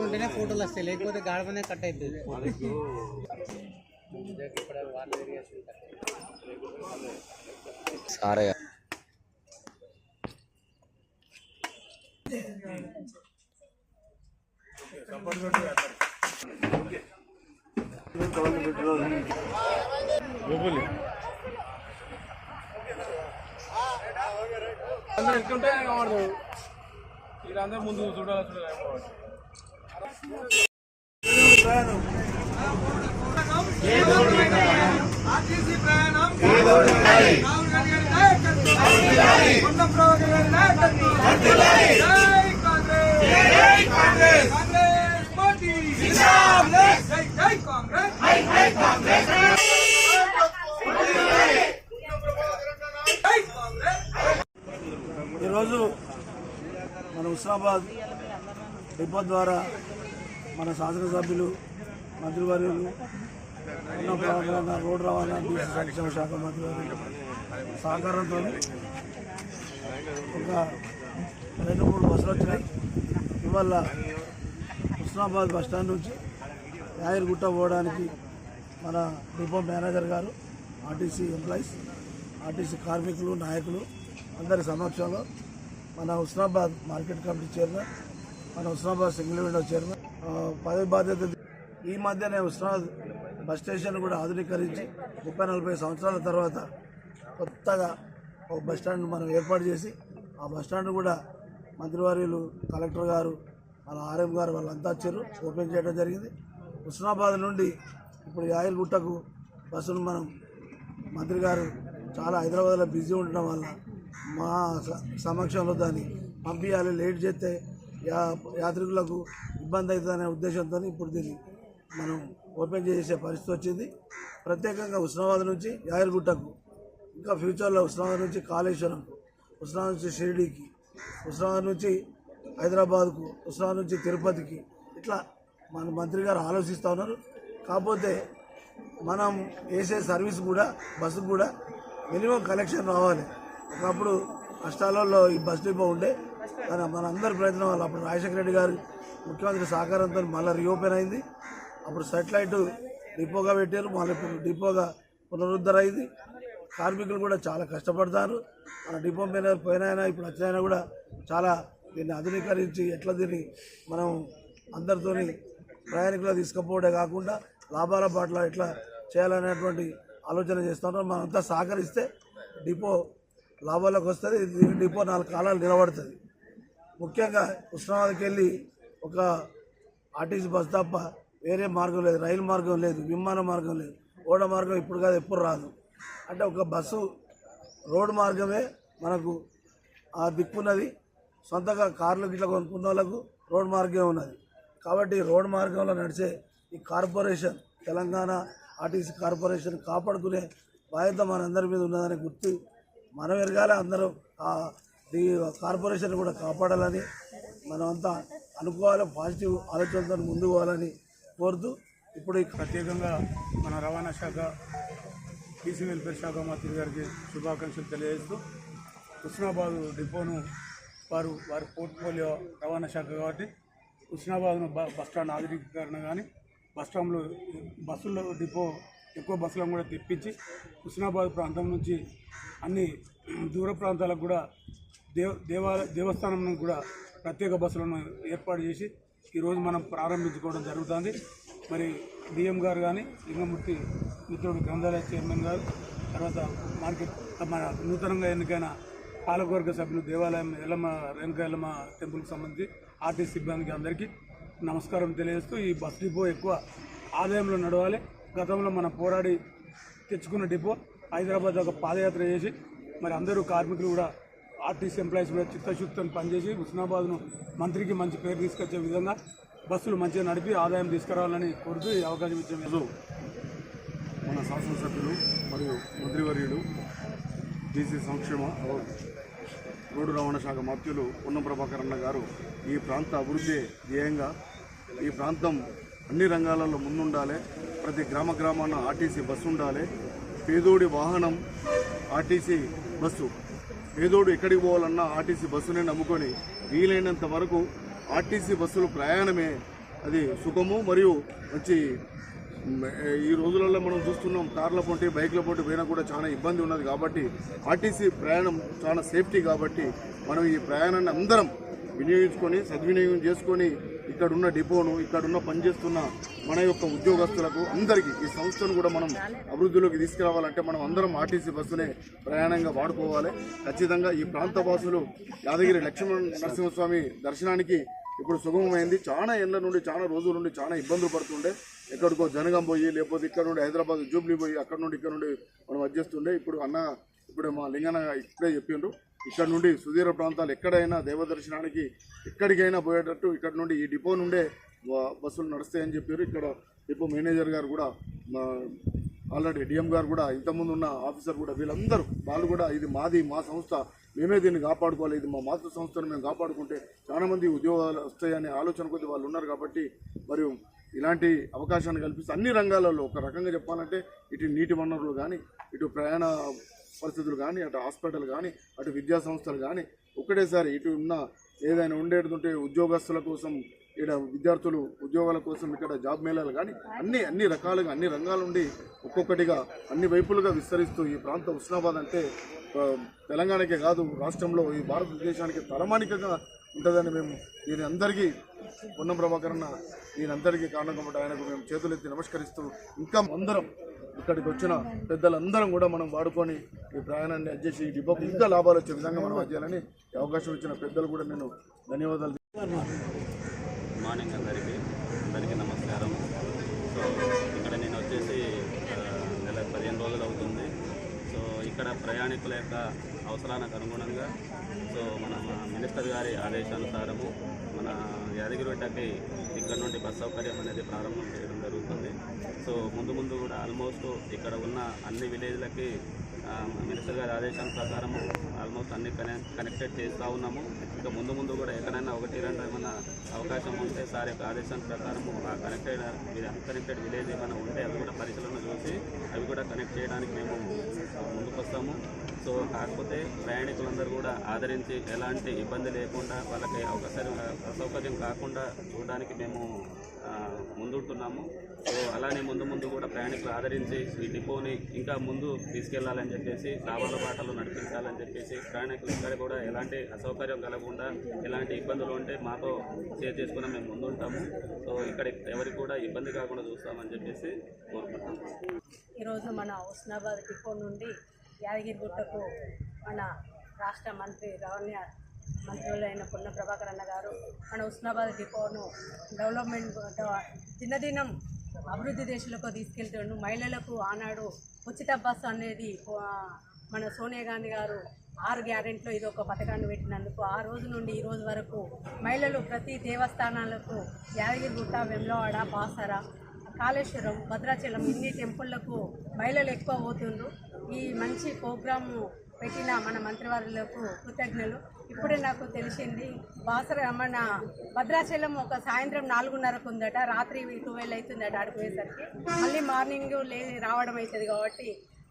ఉంటేనే ఫోటోలు వస్తాయి లేకపోతే గాడపనే కట్ అవుతుంది సారే అందరూ ఎట్లుంటే కనబడదు వీళ్ళందరూ ముందు చూడాలి చూడాలి ఈరోజు మన హుస్నాబాద్ డిపో ద్వారా మన శాసనసభ్యులు మంత్రివర్యులు ఉన్న రోడ్డు రవాణా బీసీ సంక్షేమ శాఖ మంత్రి సహకారంతో ఒక రెండు మూడు బస్సులు వచ్చినాయి. ఇవాళ హుస్నాబాద్ బస్ స్టాండ్ నుంచి యాయర్గుట్ట పోవడానికి మన డిపో మేనేజర్ గారు ఆర్టీసీ ఎంప్లాయీస్ ఆర్టీసీ కార్మికులు నాయకులు అందరి సమక్షంలో మన హుస్నాబాద్ మార్కెట్ కమిటీ చైర్మన్ మన హుస్నాబాద్ సింగిల్ విండో చైర్మన్ పదవి బాధ్యత ఈ మధ్యనే హుస్నాబాద్ బస్ స్టేషన్ కూడా ఆధునీకరించి ముప్పై నలభై సంవత్సరాల తర్వాత కొత్తగా ఒక బస్ స్టాండ్ మనం ఏర్పాటు చేసి ఆ బస్ స్టాండ్ కూడా మంత్రివర్యులు కలెక్టర్ గారు వాళ్ళ ఆర్ఎం గారు వాళ్ళంతా వచ్చారు ఓపెన్ చేయడం జరిగింది. హుస్నాబాద్ నుండి ఇప్పుడు యాయలగుట్టకు బస్సును మనం మంత్రి గారు చాలా హైదరాబాద్లో బిజీ ఉండడం వల్ల మా స- సమక్షంలో దాన్ని పంపించాలి లేట్ చేస్తే యా యాత్రికులకు ఇబ్బంది అవుతుందనే ఉద్దేశంతో ఇప్పుడు దీన్ని మనం ఓపెన్ చేసే పరిస్థితి వచ్చింది. ప్రత్యేకంగా ఉస్నాబాద్ నుంచి యాయల్గుట్టకు ఇంకా ఫ్యూచర్లో ఉస్నాబాద్ నుంచి కాళేశ్వరంకు ఉస్నాబాద్ నుంచి షిరిడీకి ఉస్నాబాద్ నుంచి హైదరాబాద్కు ఉస్నాబాద్ నుంచి తిరుపతికి ఇట్లా మన మంత్రి గారు ఆలోచిస్తూ ఉన్నారు. కాకపోతే మనం వేసే సర్వీస్ కూడా బస్సు కూడా మినిమం కలెక్షన్ రావాలి. ఒకప్పుడు కష్టాలలో ఈ బస్ డిపో ఉండే. కానీ మనందరి ప్రయత్నం వల్ల అప్పుడు రాజశేఖర రెడ్డి గారు ముఖ్యమంత్రి సహకారంతో మళ్ళీ రీఓపెన్ అయింది. అప్పుడు సెటిలైట్ డిపోగా పెట్టారు. మళ్ళీ ఇప్పుడు డిపోగా పునరుద్ధర అయింది కార్మికులు కూడా చాలా కష్టపడతారు. మన డిపో మీద పోయినాయన ఇప్పుడు వచ్చినాయినా కూడా చాలా దీన్ని ఆధునీకరించి ఎట్లా దీన్ని మనం అందరితోని ప్రయాణికులు తీసుకుపోవడే కాకుండా లాభాల పట్ల ఎట్లా చేయాలనేటువంటి ఆలోచన చేస్తున్నాం మనంతా సహకరిస్తే డిపో లాభాలకు వస్తుంది డిపో నాలుగు కాలాలు నిలబడుతుంది. ముఖ్యంగా ఉస్మానాబాద్కి వెళ్ళి ఒక ఆర్టీసీ బస్ తప్ప వేరే మార్గం లేదు రైలు మార్గం లేదు విమాన మార్గం లేదు ఓడ మార్గం ఇప్పుడు కాదు ఎప్పుడు రాదు. అంటే ఒక బస్సు రోడ్డు మార్గమే మనకు ఆ దిక్కున్నది సొంతగా కార్లు గిట్ల కొనుక్కున్న వాళ్ళకు రోడ్ మార్గమే ఉన్నది. కాబట్టి రోడ్ మార్గంలో నడిచే ఈ కార్పొరేషన్ తెలంగాణ ఆర్టీసీ కార్పొరేషన్ కాపాడుకునే బాధ్యత మనందరి మీద ఉన్నదని గుర్తు మనం ఎరగాలి అందరూ ఆ ఈ కార్పొరేషన్ కూడా కాపాడాలని మనమంతా అనుకోవాలి పాజిటివ్ ఆలోచనతో ముందుకు పోవాలని కోరుతూ ఇప్పుడు ప్రత్యేకంగా మన రవాణా శాఖ బీసీ వెల్ఫేర్ శాఖ మంత్రి గారికి శుభాకాంక్షలు తెలియజేస్తూ హుస్నాబాద్ డిపోను వారు వారి పోర్ట్ఫోలియో రవాణా శాఖ కాబట్టి హుస్నాబాద్ను బస్టాండ్ ఆధునికీకరణ ఆధునీకరణ కానీ బస్ స్టాండ్లో బస్సుల్లో డిపో ఎక్కువ బస్సులను కూడా తెప్పించి హుస్నాబాద్ ప్రాంతం నుంచి అన్ని దూర ప్రాంతాలకు కూడా దేవ దేవాలయ దేవస్థానం కూడా ప్రత్యేక బస్సులను ఏర్పాటు చేసి ఈరోజు మనం ప్రారంభించుకోవడం జరుగుతుంది. మరి డిఎం గారు కానీ లింగమూర్తి మిత్రుడు గ్రంథాలయ చైర్మన్ గారు తర్వాత మార్కెట్ మన నూతనంగా ఎన్నికైన పాలకవర్గ సభ్యులు దేవాలయం ఎల్లమ్మ రేణుక ఎల్లమ్మ టెంపుల్కి సంబంధించి ఆర్టీసీ సిబ్బందికి అందరికీ నమస్కారం తెలియజేస్తూ ఈ బస్ డిపో ఎక్కువ ఆదాయంలో నడవాలి. గతంలో మనం పోరాడి తెచ్చుకున్న డిపో హైదరాబాద్ ఒక పాదయాత్ర చేసి మరి అందరూ కార్మికులు కూడా ఆర్టీసీ ఎంప్లాయీస్ కూడా చిత్తశుద్ధితో పనిచేసి హుస్నాబాద్ను మంత్రికి మంచి పేరు తీసుకొచ్చే విధంగా బస్సులు మంచిగా నడిపి ఆదాయం తీసుకురావాలని కోరుతూ ఈ అవకాశం ఇచ్చే. ఈరోజు మన శాసనసభ్యులు మరియు మంత్రివర్యులు బీసీ సంక్షేమ రోడ్డు రవాణా శాఖ మంత్రులు ఉన్న ప్రభాకర్ అన్న గారు ఈ ప్రాంత అభివృద్ధి ధ్యేయంగా ఈ ప్రాంతం అన్ని రంగాలలో ముందుండాలి. ప్రతి గ్రామ గ్రామాన ఆర్టీసీ బస్సు ఉండాలి. పేదోడి వాహనం ఆర్టీసీ బస్సు. పేదోడు ఎక్కడికి పోవాలన్నా ఆర్టీసీ బస్సునే నమ్ముకొని వీలైనంత వరకు ఆర్టీసీ బస్సులు ప్రయాణమే అది సుఖము మరియు మంచి ఈ రోజులలో మనం చూస్తున్నాం కార్ల పొంటి బైక్ల పొంటి పోయినా కూడా చాలా ఇబ్బంది ఉన్నది కాబట్టి ఆర్టీసీ ప్రయాణం చాలా సేఫ్టీ కాబట్టి మనం ఈ ప్రయాణాన్ని అందరం వినియోగించుకొని సద్వినియోగం చేసుకొని ఇక్కడున్న డిపోను ఇక్కడున్న పనిచేస్తున్న మన యొక్క ఉద్యోగస్తులకు అందరికీ ఈ సంస్థను కూడా మనం అభివృద్ధిలోకి తీసుకురావాలంటే మనం అందరం ఆర్టీసీ బస్సునే ప్రయాణంగా వాడుకోవాలి. ఖచ్చితంగా ఈ ప్రాంత వాసులు యాదగిరి లక్ష్మణ నరసింహస్వామి దర్శనానికి ఇప్పుడు సుగమమైంది. చాలా ఎండ్ల నుండి చాలా రోజుల నుండి చాలా ఇబ్బందులు పడుతుండే. ఎక్కడికో జనగం పోయి లేకపోతే ఇక్కడ నుండి హైదరాబాద్ జూబ్లీ పోయి అక్కడ నుండి ఇక్కడ నుండి మనం వచ్చేస్తుండే. ఇప్పుడు అన్న ఇప్పుడు మా లింగన్న ఇప్పుడే చెప్పిండ్రు. ఇక్కడ నుండి సుదీర ప్రాంతాలు ఎక్కడైనా దేవదర్శనానికి ఎక్కడికైనా పోయేటట్టు ఇక్కడ నుండి ఈ డిపో నుండే బస్సులు నడుస్తాయని చెప్పారు. ఇక్కడ డిపో మేనేజర్ గారు కూడా మా ఆల్రెడీ డిఎం గారు కూడా ఇంతకుముందు ఉన్న ఆఫీసర్ కూడా వీళ్ళందరూ వాళ్ళు కూడా ఇది మాది మా సంస్థ మేమే దీన్ని కాపాడుకోవాలి ఇది మా మాతృ సంస్థను మేము కాపాడుకుంటే చాలామంది ఉద్యోగాలు వస్తాయనే ఆలోచన కొద్ది వాళ్ళు ఉన్నారు కాబట్టి మరియు ఇలాంటి అవకాశాన్ని కల్పిస్తే అన్ని రంగాలలో ఒక రకంగా చెప్పాలంటే ఇటు నీటి వనరులు కానీ ఇటు ప్రయాణ పరిస్థితులు కానీ అటు హాస్పిటల్ కానీ అటు విద్యా సంస్థలు కానీ ఒకటేసారి ఇటు ఉన్న ఏదైనా ఉండేటుంటే ఉద్యోగస్తుల కోసం ఇక్కడ విద్యార్థులు ఉద్యోగాల కోసం ఇక్కడ జాబ్ మేళాలు కానీ అన్ని అన్ని రకాలుగా అన్ని రంగాల నుండి ఒక్కొక్కటిగా అన్ని వైపులుగా విస్తరిస్తూ ఈ ప్రాంత ఉస్నాబాద్ అంటే తెలంగాణకే కాదు రాష్ట్రంలో ఈ భారతదేశానికి తరమానికగా ఉంటుందని మేము దీని అందరికీ పొన్నం ప్రభాకర్ అన్న దీనందరికీ కారణం కాబట్టి ఆయనకు మేము చేతులెత్తి నమస్కరిస్తూ ఇంకా అందరం ఇక్కడికి వచ్చిన పెద్దలందరం కూడా మనం వాడుకొని ఈ ప్రయాణాన్ని అడ్జస్ట్ ఈ ఇంకా లాభాలు వచ్చే విధంగా మనం చేయాలని అవకాశం ఇచ్చిన పెద్దలు కూడా నేను ధన్యవాదాలు మార్నింగ్ అందరికీ. అందరికీ నమస్కారం. సో ఇక్కడ నేను వచ్చేసి నెల పదిహేను రోజులు అవుతుంది. సో ఇక్కడ ప్రయాణికుల యొక్క అవసరానికి అనుగుణంగా సో మన మినిస్టర్ గారి ఆదేశానుసారము మన యాదగిరిగుట్టకి ఇక్కడ నుండి బస్ సౌకర్యం అనేది ప్రారంభం చేయడం జరుగుతుంది. సో ముందు ముందు కూడా ఆల్మోస్ట్ ఇక్కడ ఉన్న అన్ని విలేజ్లకి మినిస్టర్ గారి ఆదేశాల ప్రకారము ఆల్మోస్ట్ అన్ని కనెక్టెడ్ చేస్తూ ఉన్నాము. ఇంకా ముందు ముందు కూడా ఎక్కడైనా ఒకటి రెండు ఏమైనా అవకాశం ఉంటే సార్ యొక్క ఆదేశం ప్రకారము ఆ కనెక్టెడ్ అన్కనెక్టెడ్ విలేజ్ ఏమైనా ఉంటే అది కూడా పరిశీలన చూసి అవి కూడా కనెక్ట్ చేయడానికి మేము ముందుకు వస్తాము సో కాకపోతే ప్రయాణికులందరూ కూడా ఆదరించి ఎలాంటి ఇబ్బంది లేకుండా వాళ్ళకి అవకాశం అసౌకర్యం కాకుండా చూడడానికి మేము ముందుంటున్నాము. సో అలానే ముందు ముందు కూడా ప్రయాణికులు ఆదరించి ఈ డిపోని ఇంకా ముందు తీసుకెళ్ళాలని చెప్పేసి లాభాల పాటలు నడిపించాలని చెప్పేసి ప్రయాణికులు ఇక్కడ కూడా ఎలాంటి అసౌకర్యం కలగకుండా ఎలాంటి ఇబ్బందులు ఉంటే మాతో షేర్ చేసుకుని మేము ముందుంటాము. సో ఇక్కడ ఎవరికి కూడా ఇబ్బంది కాకుండా చూస్తామని చెప్పేసి కోరుకుంటాము ఈరోజు మన హుస్నాబాద్ డిపో నుండి యాదగిరిగుట్టకు మన రాష్ట్ర మంత్రి రవణ్య మంత్రులైన పొన్న ప్రభాకర్ అన్న గారు మన ఉస్మాబాద్ డిపోను డెవలప్మెంట్ దినదినం అభివృద్ధి దేశాలకు తీసుకెళ్తున్నాడు మహిళలకు ఆనాడు ఉచిత బస్సు అనేది మన సోనియా గాంధీ గారు ఆరు గ్యారెంట్లో ఇది ఒక పథకాన్ని పెట్టినందుకు ఆ రోజు నుండి ఈ రోజు వరకు మహిళలు ప్రతి దేవస్థానాలకు యాదగిరిగుట్ట వెమ్లవాడ బాసర కాళేశ్వరం భద్రాచలం ఇన్ని టెంపుళ్ళకు మహిళలు ఎక్కువ పోతుండ్రు. ఈ మంచి ప్రోగ్రాము పెట్టిన మన మంత్రివారులకు కృతజ్ఞలు. ఇప్పుడే నాకు తెలిసింది బాసర మన భద్రాచలం ఒక సాయంత్రం నాలుగున్నరకు ఉందట రాత్రి ట్వెల్వ్ అవుతుందట ఆడిపోయేసరికి మళ్ళీ మార్నింగ్ లే రావడం అవుతుంది కాబట్టి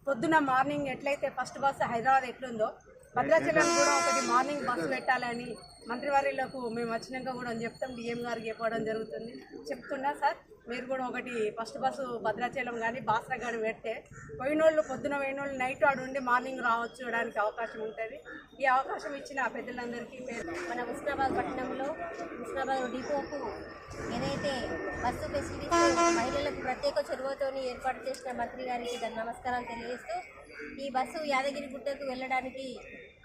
పొద్దున మార్నింగ్ ఎట్లయితే ఫస్ట్ బస్సు హైదరాబాద్ ఎట్లుందో భద్రాచలం కూడా ఒకటి మార్నింగ్ బస్సు పెట్టాలని మంత్రివర్యులకు మేము వచ్చినాక కూడా చెప్తాం. డిఎం గారికి చెప్పడం జరుగుతుంది. చెప్తున్నా సార్ మీరు కూడా ఒకటి ఫస్ట్ బస్సు భద్రాచలం కానీ బాసర కానీ పెడితే పోయినోళ్ళు పొద్దున పోయినోళ్ళు నైట్ ఆడు ఉండి మార్నింగ్ రావచ్చు చూడడానికి అవకాశం ఉంటుంది. ఈ అవకాశం ఇచ్చిన పెద్దలందరికీ పేరు. మన హుస్నాబాద్ పట్టణంలో హుస్నాబాద్ డిపోకు ఏదైతే బస్సు ఫెసిలిటీస్ మహిళలకు ప్రత్యేక చొరవతోని ఏర్పాటు చేసిన మంత్రి గారికి దాని నమస్కారాలు తెలియజేస్తూ ఈ బస్సు యాదగిరి గుట్టకు వెళ్ళడానికి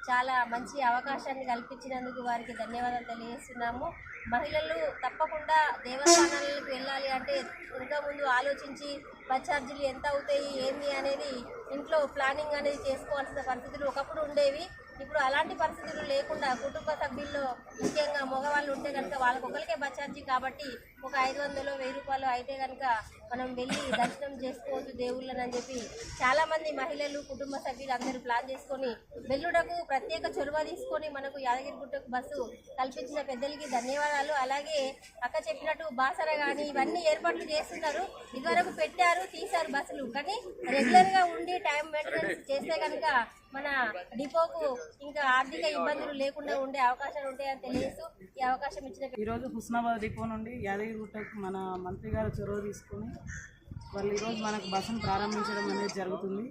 చాలా మంచి అవకాశాన్ని కల్పించినందుకు వారికి ధన్యవాదాలు తెలియజేస్తున్నాము. మహిళలు తప్పకుండా దేవస్థానాలకు వెళ్ళాలి అంటే ఇంకా ముందు ఆలోచించి బస్ ఛార్జీలు ఎంత అవుతాయి ఏంది అనేది ఇంట్లో ప్లానింగ్ అనేది చేసుకోవాల్సిన పరిస్థితులు ఒకప్పుడు ఉండేవి. ఇప్పుడు అలాంటి పరిస్థితులు లేకుండా కుటుంబ సభ్యుల్లో ముఖ్యంగా మగవాళ్ళు ఉంటే కనుక వాళ్ళకి ఒకరికే బచార్జీ కాబట్టి ఒక ఐదు వందలు వెయ్యి రూపాయలు అయితే కనుక మనం వెళ్ళి దర్శనం చేసుకోవచ్చు దేవుళ్ళని అని చెప్పి చాలామంది మహిళలు కుటుంబ సభ్యులు అందరూ ప్లాన్ చేసుకొని వెల్లుడకు ప్రత్యేక చొరవ తీసుకొని మనకు యాదగిరిగుట్టకు బస్సు కల్పించిన పెద్దలకి ధన్యవాదాలు. అలాగే అక్క చెప్పినట్టు బాసర కానీ ఇవన్నీ ఏర్పాట్లు చేస్తున్నారు. ఇదివరకు పెట్టారు తీశారు బస్సులు. కానీ రెగ్యులర్గా ఉండి టైం మెయింటెనెన్స్ చేస్తే కనుక మన డిపోకు ఇంకా ఆర్థిక ఇబ్బందులు లేకుండా ఉండే అవకాశాలు ఉంటాయని తెలియజేస్తూ ఈ అవకాశం ఇచ్చిన ఈరోజు హుస్నాబాద్ డిపో నుండి యాదగిరిగుట్టకు మన మంత్రి గారు చొరవ తీసుకొని వాళ్ళు ఈరోజు మనకు బస్సును ప్రారంభించడం అనేది జరుగుతుంది.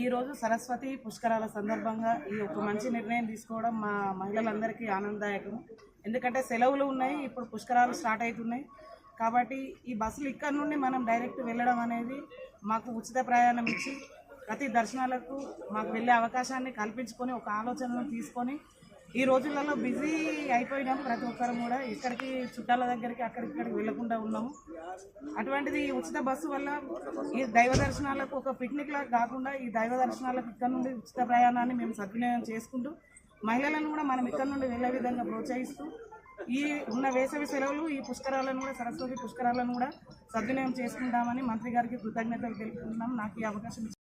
ఈరోజు సరస్వతి పుష్కరాల సందర్భంగా ఈ ఒక మంచి నిర్ణయం తీసుకోవడం మా మహిళలందరికీ ఆనందదాయకం. ఎందుకంటే సెలవులు ఉన్నాయి ఇప్పుడు పుష్కరాలు స్టార్ట్ అవుతున్నాయి. కాబట్టి ఈ బస్సులు ఇక్కడ నుండి మనం డైరెక్ట్ వెళ్ళడం అనేది మాకు ఉచిత ప్రయాణం ఇచ్చి ప్రతి దర్శనాలకు మాకు వెళ్ళే అవకాశాన్ని కల్పించుకొని ఒక ఆలోచనను తీసుకొని ఈ రోజులలో బిజీ అయిపోయినాం ప్రతి ఒక్కరం కూడా. ఇక్కడికి చుట్టాల దగ్గరికి అక్కడిక్కడికి వెళ్ళకుండా వెళ్ళకుండా ఉన్నాము. అటువంటిది ఈ ఉచిత బస్సు వల్ల ఈ దైవ దర్శనాలకు ఒక పిక్నిక్ లా కాకుండా ఈ దైవ దర్శనాలకు ఇక్కడ నుండి ఉచిత ప్రయాణాన్ని మేము సద్వినియోగం చేసుకుంటూ మహిళలను కూడా మనం ఇక్కడ నుండి వెళ్ళే విధంగా ప్రోత్సహిస్తూ ఈ ఉన్న వేసవి సెలవులు ఈ పుష్కరాలను కూడా సరస్వతి పుష్కరాలను కూడా సద్వినియోగం చేసుకుంటామని మంత్రి గారికి కృతజ్ఞతలు తెలుపుతున్నాం నాకు ఈ అవకాశం